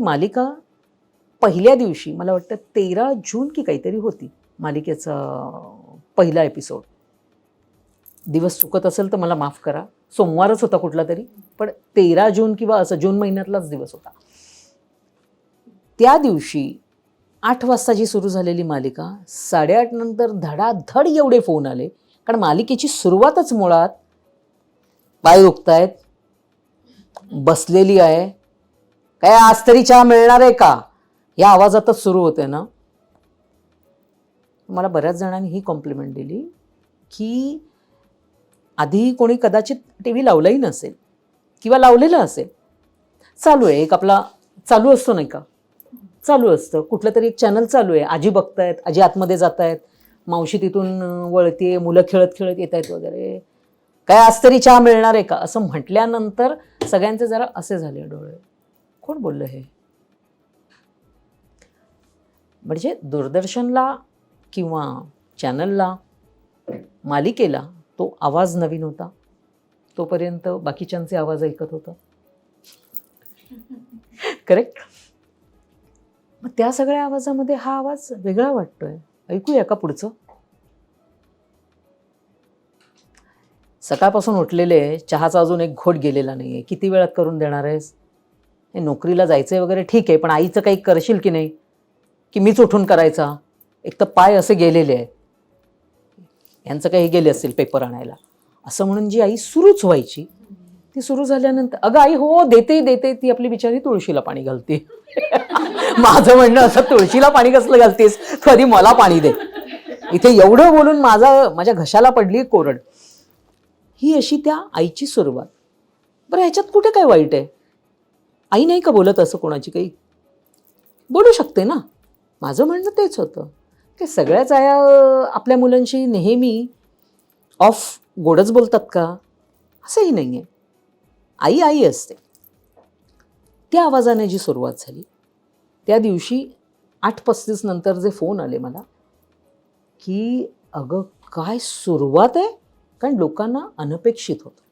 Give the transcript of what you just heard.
मालिका पहिल्या दिवशी मला वाटतं तेरा जून की काहीतरी होती मालिकेचा पहिला एपिसोड दिवस चुकत असेल तर मला माफ करा. सोमवारच होता कुठला तरी पण तेरा जून किंवा असं जून महिन्यातलाच दिवस होता. त्या दिवशी आठ वाजताची सुरू झालेली मालिका साडेआठ नंतर धडाधड एवढे फोन आले कारण मालिकेची सुरुवातच मुळात पाय दुखतायत बसलेली आहे काय आज तरी चहा मिळणार आहे का? या आवाजातच सुरू होते ना. मला बऱ्याच जणांनी ही कॉम्प्लिमेंट दिली की आधी कोणी कदाचित टी व्ही लावलाही नसेल किंवा लावलेलं असेल. चालू आहे एक आपला चालू असतो नाही का? चालू असतं. कुठलं तरी एक चॅनल चालू आहे. आजी बघतायत आजी आतमध्ये जात आहेत मावशी तिथून वळते मुलं खेळत खेळत येत आहेत वगैरे. काय आज तरी चहा मिळणार आहे का? असं म्हटल्यानंतर सगळ्यांचे जरा असे झाले डोळे. कोण बोललं हे? म्हणजे दूरदर्शनला किंवा चॅनलला मालिकेला तो आवाज नवीन होता? तोपर्यंत बाकीच्यांचे आवाज ऐकत होता? करेक्ट मग त्या सगळ्या आवाजामध्ये हा आवाज वेगळा वाटतोय. ऐकूया का पुढचं? सकाळपासून उठलेले चहाचा अजून एक घोट गेलेला नाही आहे किती वेळात करून देणार आहेस? हे नोकरीला जायचं वगैरे ठीक आहे पण आईचं काही करशील की नाही? की मीच उठून करायचा? एक तर पाय असे गेलेले आहेत. यांचं काही गेले असतील पेपर आणायला. असं म्हणून जी आई सुरूच व्हायची ती सुरू झाल्यानंतर अगं आई हो देते देते ती आपली बिचारी तुळशीला पाणी घालते. माझं म्हणणं असं तुळशीला पाणी कसलं घालतेस? तू आधी मला पाणी दे. इथे एवढं बोलून माझा माझ्या घशाला पडली कोरड. ही अशी त्या आईची सुरुवात. बरं ह्याच्यात कुठे काय वाईट आहे? आई नाही का बोलत असं कोणाची काही? बोलू शकते ना. माझं म्हणणं तेच होतं. की सगळ्याच आया आपल्या मुलांशी नेहमी ऑफ गोडच बोलतात का? असंही नाही आहे आई आई असते. त्या आवाजाने जी सुरुवात झाली त्या दिवशी आठ पस्तीस नंतर जे फोन आले मला की अगं काय सुरुवात आहे? कारण लोकांना अनपेक्षित होतं.